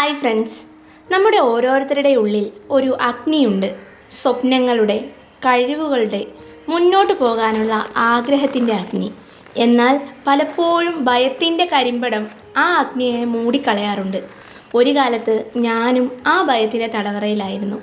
Hi friends. നമ്മുടെ ഓരോരുത്തരുടെ ഉള്ളിൽ ഒരു അഗ്നിയുണ്ട്. സ്വപ്നങ്ങളുടെ കഴിവുകളുടെ മുന്നോട്ട് പോകാനുള്ള ആഗ്രഹത്തിന്റെ അഗ്നി. എന്നാൽ പലപ്പോഴും ഭയത്തിന്റെ കരിമ്പടം ആ അഗ്നിയെ മൂടിക്കളയാറുണ്ട്. ഒരു കാലത്ത് ഞാനും ആ ഭയത്തിന്റെ തടവറയിലായിരുന്നു.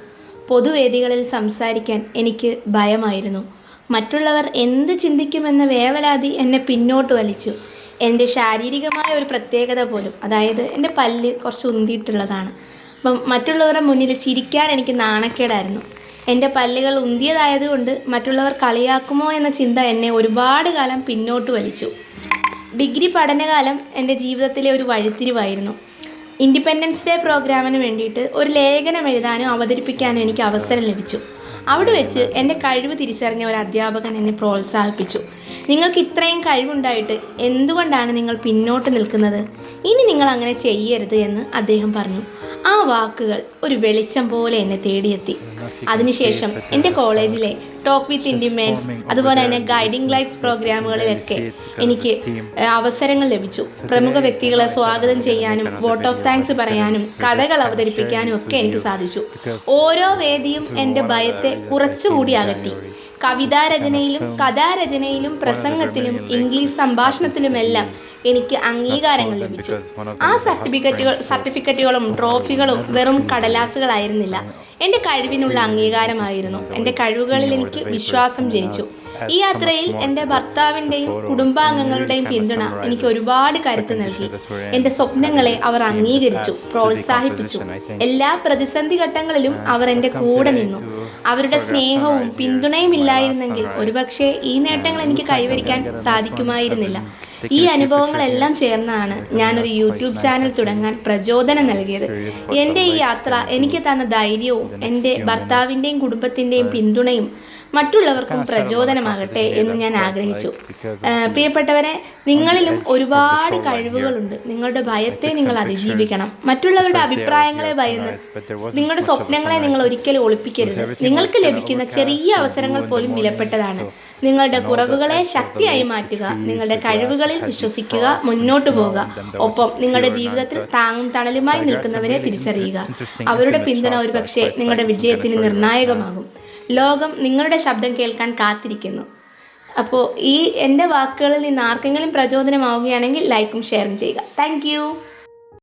പൊതുവേദികളിൽ സംസാരിക്കാൻ എനിക്ക് ഭയമായിരുന്നു. മറ്റുള്ളവർ എന്ത് ചിന്തിക്കുമെന്ന വേവലാതി എന്നെ പിന്നോട്ട് വലിച്ചു. എന്റെ ശാരീരികമായ ഒരു പ്രത്യേകത പോലും അതായത് എന്റെ പല്ല് കുറച്ച് ഉന്തിയിട്ടുള്ളതാണ്. അപ്പം മറ്റുള്ളവരുടെ മുന്നിൽ ചിരിക്കാൻ എനിക്ക് നാണക്കേടായിരുന്നു. എന്റെ പല്ലുകൾ ഉന്തിയതായതുകൊണ്ട് മറ്റുള്ളവർ കളിയാക്കുമോ എന്ന ചിന്ത എന്നെ ഒരുപാട് കാലം പിന്നോട്ട് വലിച്ചു. ഡിഗ്രി പഠനകാലം എന്റെ ജീവിതത്തിലെ ഒരു വഴിത്തിരിവായിരുന്നു. ഇൻഡിപെൻഡൻസ് ഡേ പ്രോഗ്രാമിന് വേണ്ടിയിട്ട് ഒരു ലേഖനം എഴുതാനും അവതരിപ്പിക്കാനും എനിക്ക് അവസരം ലഭിച്ചു. അവിടെ വെച്ച് എന്റെ കഴിവ് തിരിച്ചറിഞ്ഞ ഒരു അധ്യാപകൻ എന്നെ പ്രോത്സാഹിപ്പിച്ചു. നിങ്ങൾക്ക് ഇത്രയും കഴിവുണ്ടായിട്ട് എന്തുകൊണ്ടാണ് നിങ്ങൾ പിന്നോട്ട് നിൽക്കുന്നത്? ഇനി നിങ്ങൾ അങ്ങനെ ചെയ്യരുത് എന്ന് അദ്ദേഹം പറഞ്ഞു. ആ വാക്കുകൾ ഒരു വെളിച്ചം പോലെ എന്നെ തേടിയെത്തി. അതിനുശേഷം എന്റെ കോളേജിലെ ടോക്ക് വിത്ത് ഇൻഡിമെൻസ് അതുപോലെ തന്നെ ഗൈഡിംഗ് ലൈഫ് പ്രോഗ്രാമുകളിലൊക്കെ എനിക്ക് അവസരങ്ങൾ ലഭിച്ചു. പ്രമുഖ വ്യക്തികളെ സ്വാഗതം ചെയ്യാനും വോട്ട് ഓഫ് താങ്ക്സ് പറയാനും കഥകൾ അവതരിപ്പിക്കാനും ഒക്കെ എനിക്ക് സാധിച്ചു. ഓരോ വേദിയും എന്റെ ഭയത്തെ കുറച്ചുകൂടി അകറ്റി. കവിതാരചനയിലും കഥാരചനയിലും പ്രസംഗത്തിലും ഇംഗ്ലീഷ് സംഭാഷണത്തിലുമെല്ലാം എനിക്ക് അംഗീകാരങ്ങൾ ലഭിച്ചു. ആ സർട്ടിഫിക്കറ്റുകൾ സർട്ടിഫിക്കറ്റുകളും ട്രോഫികളും വെറും കടലാസുകളായിരുന്നില്ല. എന്റെ കഴിവിനുള്ള അംഗീകാരമായിരുന്നു. എന്റെ കഴിവുകളിൽ എനിക്ക് വിശ്വാസം ജനിച്ചു. ഈ യാത്രയിൽ എന്റെ ഭർത്താവിന്റെയും കുടുംബാംഗങ്ങളുടെയും പിന്തുണ എനിക്ക് ഒരുപാട് കരുത്ത് നൽകി. എന്റെ സ്വപ്നങ്ങളെ അവർ അംഗീകരിച്ചു പ്രോത്സാഹിപ്പിച്ചു. എല്ലാ പ്രതിസന്ധി ഘട്ടങ്ങളിലും അവർ എന്റെ കൂടെ നിന്നു. അവരുടെ സ്നേഹവും പിന്തുണയും ഇല്ലായിരുന്നെങ്കിൽ ഒരുപക്ഷെ ഈ നേട്ടങ്ങൾ എനിക്ക് കൈവരിക്കാൻ സാധിക്കുമായിരുന്നില്ല. ഈ അനുഭവങ്ങളെല്ലാം ചേർന്നാണ് ഞാനൊരു യൂട്യൂബ് ചാനൽ തുടങ്ങാൻ പ്രചോദനം നൽകിയത്. എന്റെ ഈ യാത്ര എനിക്ക് തന്ന ധൈര്യവും എന്റെ ഭർത്താവിന്റെയും കുടുംബത്തിന്റെയും പിന്തുണയും മറ്റുള്ളവർക്കും പ്രചോദനമാകട്ടെ എന്ന് ഞാൻ ആഗ്രഹിച്ചു. പ്രിയപ്പെട്ടവരെ നിങ്ങളിലും ഒരുപാട് കഴിവുകളുണ്ട്. നിങ്ങളുടെ ഭയത്തെ നിങ്ങൾ അതിജീവിക്കണം. മറ്റുള്ളവരുടെ അഭിപ്രായങ്ങളെ ഭയന്ന് നിങ്ങളുടെ സ്വപ്നങ്ങളെ നിങ്ങൾ ഒരിക്കലും ഒളിപ്പിക്കരുത്. നിങ്ങൾക്ക് ലഭിക്കുന്ന ചെറിയ അവസരങ്ങൾ പോലും വിലപ്പെട്ടതാണ്. നിങ്ങളുടെ കുറവുകളെ ശക്തിയായി മാറ്റുക. നിങ്ങളുടെ കഴിവുകളിൽ വിശ്വസിക്കുക മുന്നോട്ട് പോകുക ഒപ്പം നിങ്ങളുടെ ജീവിതത്തിൽ താങ്ങും തണലുമായി നിൽക്കുന്നവരെ തിരിച്ചറിയുക. അവരുടെ പിന്തുണ ഒരുപക്ഷെ നിങ്ങളുടെ വിജയത്തിന് നിർണായകമാകും. ലോകം നിങ്ങളുടെ ശബ്ദം കേൾക്കാൻ കാത്തിരിക്കുന്നു. അപ്പോൾ ഈ എന്റെ വാക്കുകളിൽ നിന്ന് ആർക്കെങ്കിലും പ്രചോദനമാവുകയാണെങ്കിൽ ലൈക്കും ഷെയറും ചെയ്യുക. താങ്ക്